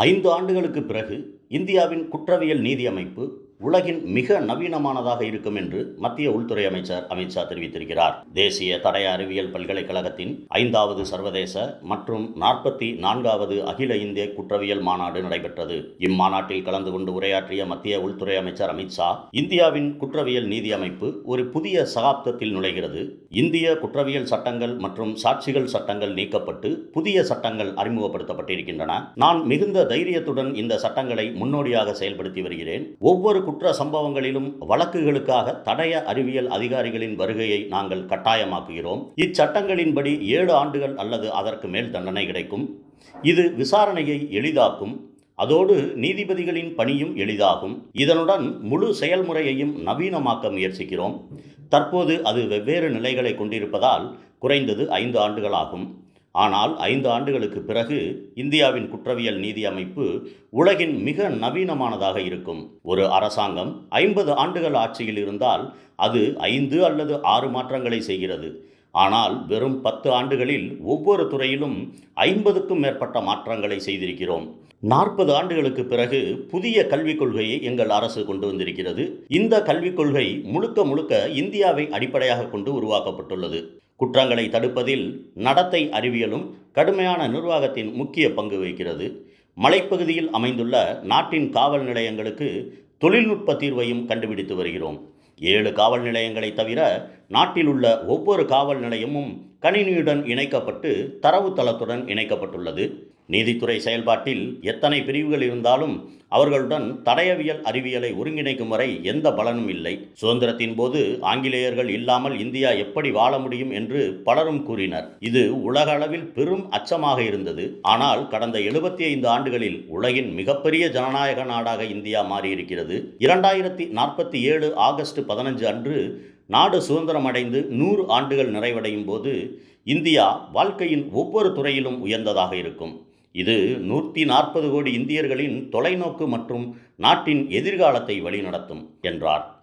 ஐந்து ஆண்டுகளுக்கு பிறகு இந்தியாவின் குற்றவியல் நீதி அமைப்பு உலகின் மிக நவீனமானதாக இருக்கும் என்று மத்திய உள்துறை அமைச்சர் அமித்ஷா தெரிவித்திருக்கிறார். தேசிய தடய அறிவியல் பல்கலைக்கழகத்தின் ஐந்தாவது சர்வதேச மற்றும் நாற்பத்தி நான்காவது அகில இந்திய குற்றவியல் மாநாடு நடைபெற்றது. இம்மாநாட்டில் கலந்து கொண்டு உரையாற்றிய மத்திய உள்துறை அமைச்சர் அமித்ஷா இந்தியாவின் குற்றவியல் நீதி அமைப்பு ஒரு புதிய சகாப்தத்தில் நுழைகிறது. இந்திய குற்றவியல் சட்டங்கள் மற்றும் சாட்சிகள் சட்டங்கள் நீக்கப்பட்டு புதிய சட்டங்கள் அறிமுகப்படுத்தப்பட்டிருக்கின்றன. நான் மிகுந்த தைரியத்துடன் இந்த சட்டங்களை முன்னோடியாக செயல்படுத்தி வருகிறேன். ஒவ்வொரு குற்ற சம்பவங்களிலும் வழக்குகளுக்காக தடய அறிவியல் அதிகாரிகளின் வருகையை நாங்கள் கட்டாயமாக்குகிறோம். இச்சட்டங்களின்படி ஏழு ஆண்டுகள் அல்லது அதற்கு மேல் தண்டனை கிடைக்கும். இது விசாரணையை எளிதாக்கும். அதோடு நீதிபதிகளின் பணியும் எளிதாகும். இதனுடன் முழு செயல்முறையையும் நவீனமாக்க முயற்சிக்கிறோம். தற்போது அது வெவ்வேறு நிலைகளை கொண்டிருப்பதால் குறைந்தது ஐந்து ஆண்டுகளாகும் ஆனால் ஐந்து ஆண்டுகளுக்கு பிறகு இந்தியாவின் குற்றவியல் நீதி அமைப்பு உலகின் மிக நவீனமானதாக இருக்கும். ஒரு அரசாங்கம் ஐம்பது ஆண்டுகள் ஆட்சியில் இருந்தால் அது ஐந்து அல்லது ஆறு மாற்றங்களை செய்கிறது. ஆனால் வெறும் பத்து ஆண்டுகளில் ஒவ்வொரு துறையிலும் ஐம்பதுக்கும் மேற்பட்ட மாற்றங்களை செய்திருக்கிறோம். நாற்பது ஆண்டுகளுக்கு பிறகு புதிய கல்விக் கொள்கையை எங்கள் அரசு கொண்டு வந்திருக்கிறது. இந்த கல்விக் கொள்கை முழுக்க முழுக்க இந்தியாவை அடிப்படையாக கொண்டு உருவாக்கப்பட்டுள்ளது. குற்றங்களை தடுப்பதில் நடத்தை அறிவியலும் கடுமையான நிர்வாகத்தின் முக்கிய பங்கு வகிக்கிறது. மலைப்பகுதியில் அமைந்துள்ள நாட்டின் காவல் நிலையங்களுக்கு தொழில்நுட்ப தீர்வையும் கண்டுபிடித்து வருகிறோம். ஏழு காவல் நிலையங்களை தவிர நாட்டில் உள்ள ஒவ்வொரு காவல் நிலையமும் கணினியுடன் இணைக்கப்பட்டு தரவுத்தளத்துடன் இணைக்கப்பட்டுள்ளது. நீதித்துறை செயல்பாட்டில் எத்தனை பிரிவுகள் இருந்தாலும் அவர்களுடன் தடயவியல் அறிவியலை ஒருங்கிணைக்கும் வரை எந்த பலனும் இல்லை. சுதந்திரத்தின் போது ஆங்கிலேயர்கள் இல்லாமல் இந்தியா எப்படி வாழ முடியும் என்று பலரும் கூறினர். இது உலக அளவில் பெரும் அச்சமாக இருந்தது. ஆனால் கடந்த எழுபத்தி ஐந்து ஆண்டுகளில் உலகின் மிகப்பெரிய ஜனநாயக நாடாக இந்தியா மாறியிருக்கிறது. இரண்டாயிரத்தி நாற்பத்தி ஏழு ஆகஸ்ட் பதினஞ்சு அன்று நாடு சுதந்திரம் அடைந்து நூறு ஆண்டுகள் நிறைவடையும் போது இந்தியா வாழ்க்கையின் ஒவ்வொரு துறையிலும் உயர்ந்ததாக இருக்கும். இது நூற்றி நாற்பது கோடி இந்தியர்களின் தொலைநோக்கு மற்றும் நாட்டின் எதிர்காலத்தை வழிநடத்தும் என்றார்.